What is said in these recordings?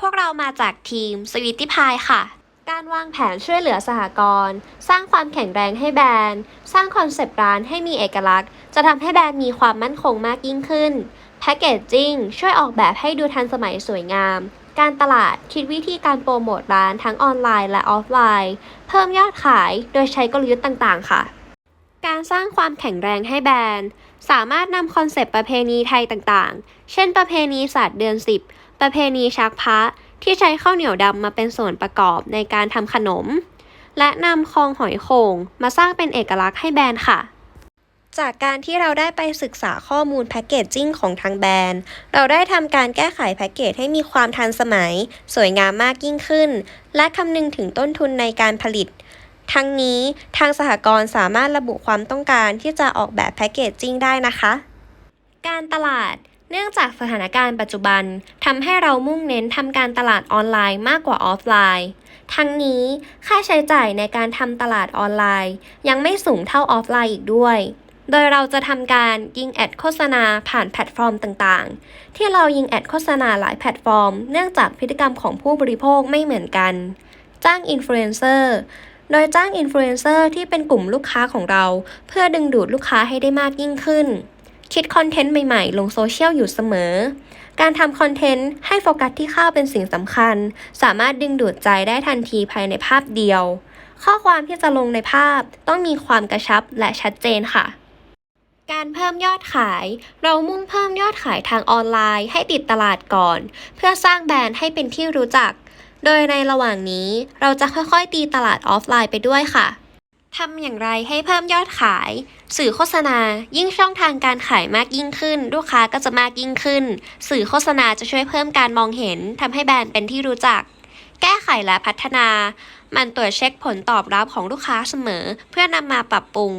พวกเรามาจากทีมสวิตตี้พายค่ะ การวางแผนช่วยเหลือสหกรณ์สร้างความแข็งแรงให้แบรนด์ สร้างคอนเซปต์ร้านให้มีเอกลักษณ์ จะทำให้แบรนด์มีความมั่นคงมากยิ่งขึ้น แพคเกจจิ้งช่วยออกแบบให้ดูทันสมัยสวยงาม การตลาดคิดวิธีการโปรโมทร้านทั้งออนไลน์และออฟไลน์ เพิ่มยอดขายโดยใช้กลยุทธ์ต่างๆ ค่ะ การสร้างความแข็งแรงให้แบรนด์ สามารถนำคอนเซปต์ประเพณีไทยต่างๆ เช่น ประเพณีศาสตร์เดือน 10 ประเพณีชักพระที่ใช้ข้าวเหนียวดำมาเป็นส่วนประกอบในการทำขนม และนำคองหอยโข่งมาสร้างเป็นเอกลักษณ์ให้แบรนด์ค่ะ จากการที่เราได้ไปศึกษาข้อมูลแพ็กเกจจิ้งของทางแบรนด์ เราได้ทำการแก้ไขแพ็กเกจให้มีความทันสมัย สวยงามมากยิ่งขึ้น และคำนึงถึงต้นทุนในการผลิตทั้งนี้ทางสหกรณ์สามารถระบุความต้องการที่จะออกแบบแพ็กเกจจิ้งได้นะคะ การตลาด เนื่องจากสถานการณ์ปัจจุบันทำให้เรามุ่งเน้นทำการตลาดออนไลน์มากกว่าออฟไลน์ ทั้งนี้ค่าใช้จ่ายในการทำตลาดออนไลน์ ยังไม่สูงเท่าออฟไลน์อีกด้วย โดยเราจะทำการยิงแอดโฆษณาผ่านแพลตฟอร์มต่างๆ ที่เรายิงแอดโฆษณาหลายแพลตฟอร์ม เนื่องจากพฤติกรรมของผู้บริโภคไม่เหมือนกัน จ้างอินฟลูเอนเซอร์โดยจ้างอินฟลูเอนเซอร์ที่เป็นกลุ่มลูกค้าของเรา เพื่อดึงดูดลูกค้าให้ได้มากยิ่งขึ้น คิดคอนเทนต์ใหม่ๆ ลงโซเชียลอยู่เสมอ การทำคอนเทนต์ให้โฟกัสที่ข้าวเป็นสิ่งสำคัญ สามารถดึงดูดใจได้ทันทีภายในภาพเดียว ข้อความที่จะลงในภาพต้องมีความกระชับและชัดเจนค่ะ การเพิ่มยอดขาย เรามุ่งเพิ่มยอดขายทางออนไลน์ให้ติดตลาดก่อน เพื่อสร้างแบรนด์ให้เป็นที่รู้จัก โดยในระหว่างนี้เราจะค่อยๆ ตีตลาดออฟไลน์ไปด้วยค่ะ ทำอย่างไรให้เพิ่มยอดขาย สื่อโฆษณา ยิ่งช่องทางการขายมากยิ่งขึ้น ลูกค้าก็จะมากยิ่งขึ้น สื่อโฆษณาจะช่วยเพิ่มการมองเห็นทำให้แบรนด์เป็นที่รู้จัก แก้ไขและพัฒนา มันตรวจเช็คผลตอบรับของลูกค้าเสมอ เพื่อนำมาปรับปรุง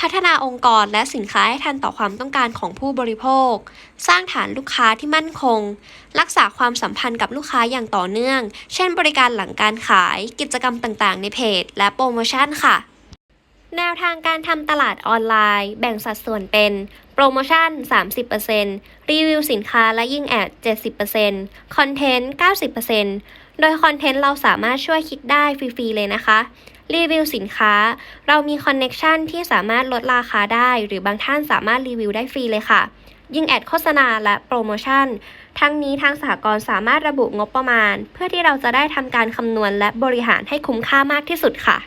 พัฒนาองค์กรและสินค้าให้ทันต่อความต้องการของผู้บริโภค สร้างฐานลูกค้าที่มั่นคง รักษาความสัมพันธ์กับลูกค้าอย่างต่อเนื่อง เช่น บริการหลังการขาย กิจกรรมต่างๆ ในเพจ และโปรโมชั่นค่ะ แนวทางการทำตลาดออนไลน์ แบ่งสัดส่วนเป็น โปรโมชั่น 30%รีวิวสินค้าและยิ่งแอด 70%คอนเทนต์ 90%โดยคอนเทนต์เราสามารถช่วยคิดได้ฟรีๆเลยนะคะ รีวิวสินค้า เรามีคอนเน็ชันที่สามารถลดราคาได้ หรือบางท่านสามารถรีวิวได้ฟรีเลยค่ะ ยิ่งแอดโฆษณาและโปรโมชั่น ทั้งนี้ทางสหกรณ์สามารถระบุงบประมาณ เพื่อที่เราจะได้ทำการคำนวณและบริหารให้คุ้มค่ามากที่สุดค่ะ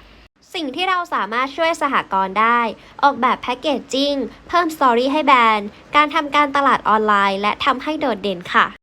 สิ่งที่เราสามารถช่วยสหกรณ์ได้ ออกแบบแพคเกจจิ้ง เพิ่มสตอรี่ให้แบรนด์ การทำการตลาดออนไลน์ และทำให้โดดเด่นค่ะ